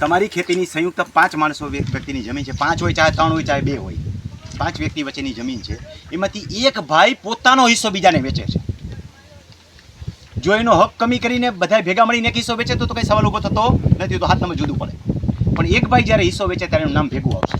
તમારી ખેતીની સંયુક્ત પાંચ માણસો વ્યક્તિની જમીન છે. પાંચ હોય ચાહે ત્રણ હોય ચાહે બે હોય. પાંચ વ્યક્તિ વચ્ચેની જમીન છે. એમાંથી એક ભાઈ પોતાનો હિસ્સો બીજાને વેચે છે. જો એનો હક કમી કરીને બધા ભેગા મળીને એક હિસ્સો વેચે, તો કંઈ સવાલ ઊભો થતો નથી. તો હાથ તમે જુદું પડે. પણ એક ભાઈ જ્યારે હિસ્સો વેચે, ત્યારે એનું નામ ભેગું આવશે.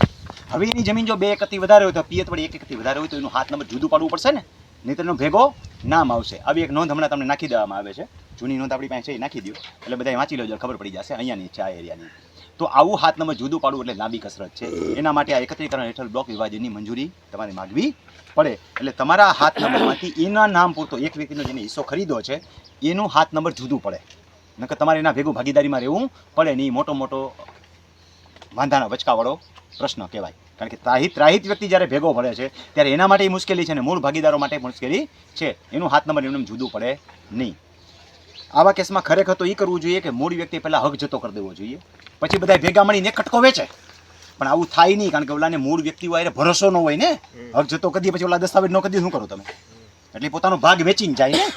હવે એની જમીન જો બે એકથી વધારે હોય, તો પિયત વળી એક એકથી વધારે હોય, તો એનું હાથ નંબર જુદું પાડવું પડશે ને? નહીં એનો ભેગો નામ આવશે. આવી એક નોંધ હમણાં તમને નાખી દેવામાં આવે છે. જૂની નોંધ આપણી પાસે છે, એ નાખી દો એટલે બધા વાંચી લેજો, ખબર પડી જશે. અહીંયાની છે, આ એરિયાની. તો આવું હાથ નંબર જુદું પાડવું એટલે લાંબી કસરત છે. એના માટે આ એકત્રીકરણ હેઠળ બ્લોક વિભાજનની મંજૂરી તમારે માગવી પડે. એટલે તમારા હાથ નંબરમાંથી એના નામ પૂરતો એક વ્યક્તિનો જેને હિસ્સો ખરીદો છે, એનું હાથ નંબર જુદું પડે. નકર તમારે એના ભેગું ભાગીદારીમાં રહેવું પડે નહીં. મોટો મોટો વાંધાના વચકાવાળો પ્રશ્ન કહેવાય. કારણ કે ત્રાહિત ત્રાહિત વ્યક્તિ જ્યારે ભેગો પડે છે, ત્યારે એના માટે મુશ્કેલી છે અને મૂળ ભાગીદારો માટે મુશ્કેલી છે. એનું હાથ નંબર એમને જુદું પડે નહીં. આવા કેસમાં ખરેખર તો એ કરવું જોઈએ કે મૂળ વ્યક્તિ પહેલાં હક જતો કરી દેવો જોઈએ. પછી બધા ભેગા મળીને કટકો વેચે. પણ આવું થાય નહીં કારણ કે ઓલાને મૂળ વ્યક્તિ હોય ભરોસો ન હોય ને. હક જતો કરી પછી ઓલા દસ્તાવેજ ન કરી શું કરો તમે? એટલે પોતાનો ભાગ વેચીને જાય ને.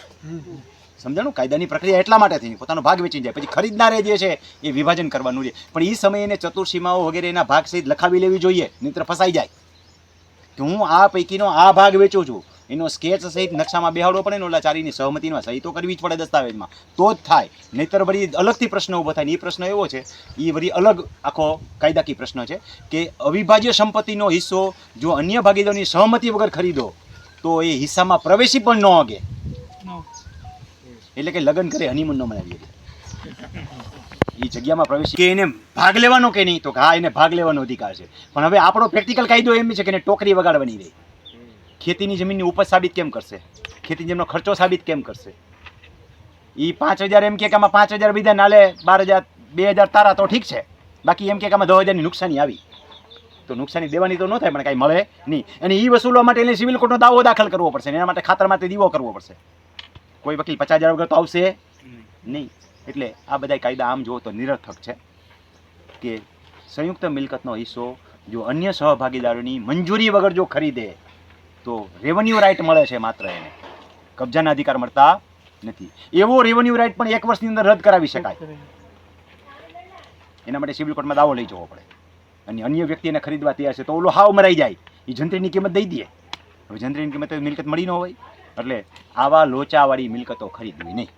સમજાણું કાયદાની પ્રક્રિયા એટલા માટે થઈ. પોતાનો ભાગ વેચી જાય. પછી ખરીદનારે જે છે એ વિભાજન કરવાનું છે પણ એ સમયે એને ચતુર્સીમાઓ વગેરે એના ભાગ સહિત લખાવી લેવી જોઈએ નહીતર ફસાઈ જાય. કે હું આ પૈકીનો આ ભાગ વેચું છું. એનો સ્કેચ સહિત નકશામાં બેહાડવો પડે ને ઓલા ચારીની સહમતીમાં સહી તો કરવી જ પડે દસ્તાવેજમાં. તો જ થાય. નહીતર વળી અલગથી પ્રશ્ન ઊભો થાય ને એ પ્રશ્ન એવો છે એ વળી અલગ આખો કાયદાકીય પ્રશ્ન છે કે અવિભાજ્ય સંપત્તિનો હિસ્સો જો અન્ય ભાગીદારોની સહમતી વગર ખરીદો તો એ હિસ્સામાં પ્રવેશી પણ ન અગે એટલે કે લગ્ન કરે હનીમૂન ન મનાવીએ એ જગ્યામાં પ્રવેશ કે એને ભાગ લેવાનો કે નહીં તો હા એને ભાગ લેવાનો અધિકાર છે. પણ હવે આપણો પ્રેક્ટિકલ કાયદો એમ છે કે એને ટોકરી વગાડવાની રહી. ખેતીની જમીનની ઉપજ સાબિત કેમ કરશે? ખેતી જમીનનો ખર્ચો સાબિત કેમ કરશે? એ પાંચ હજાર એમ કે આમાં પાંચ હજાર બીજા નાલે બાર હજાર, બે હજાર તારા તો ઠીક છે. બાકી એમ કે આમાં દસ હજારની નુકસાની આવી. તો નુકસાની દેવાની તો ન થાય, પણ કાંઈ મળે નહીં. અને એ વસૂલવા માટે એને સિવિલ કોર્ટનો દાવો દાખલ કરવો પડશે એના માટે ખાતર માટે દીવો કરવો પડશે. કોઈ વકીલ પચાસ હજાર વગર તો આવશે નહીં. એટલે આ બધા કાયદા આમ જુઓ તો નિરર્થક છે કે સંયુક્ત મિલકતનો હિસ્સો જો અન્ય સહભાગીદારોની મંજૂરી વગર જો ખરીદે તો રેવન્યુ રાઇટ મળે છે માત્ર એને. કબજાના અધિકાર મળતા નથી. એવો રેવન્યુ રાઇટ પણ એક વર્ષની અંદર રદ કરાવી શકાય. એના માટે સિવિલ કોર્ટમાં દાવો લઈ જવો પડે. અને અન્ય વ્યક્તિ એને ખરીદવા તૈયાર છે તો ઓલો હાવ મરાઈ જાય. એ જંત્રીની કિંમત દઈ દે. હવે જંત્રીની કિંમત મિલકત મળી ન હોય. એટલે આવા લોચાવાળી મિલકતો ખરીદવી નહીં.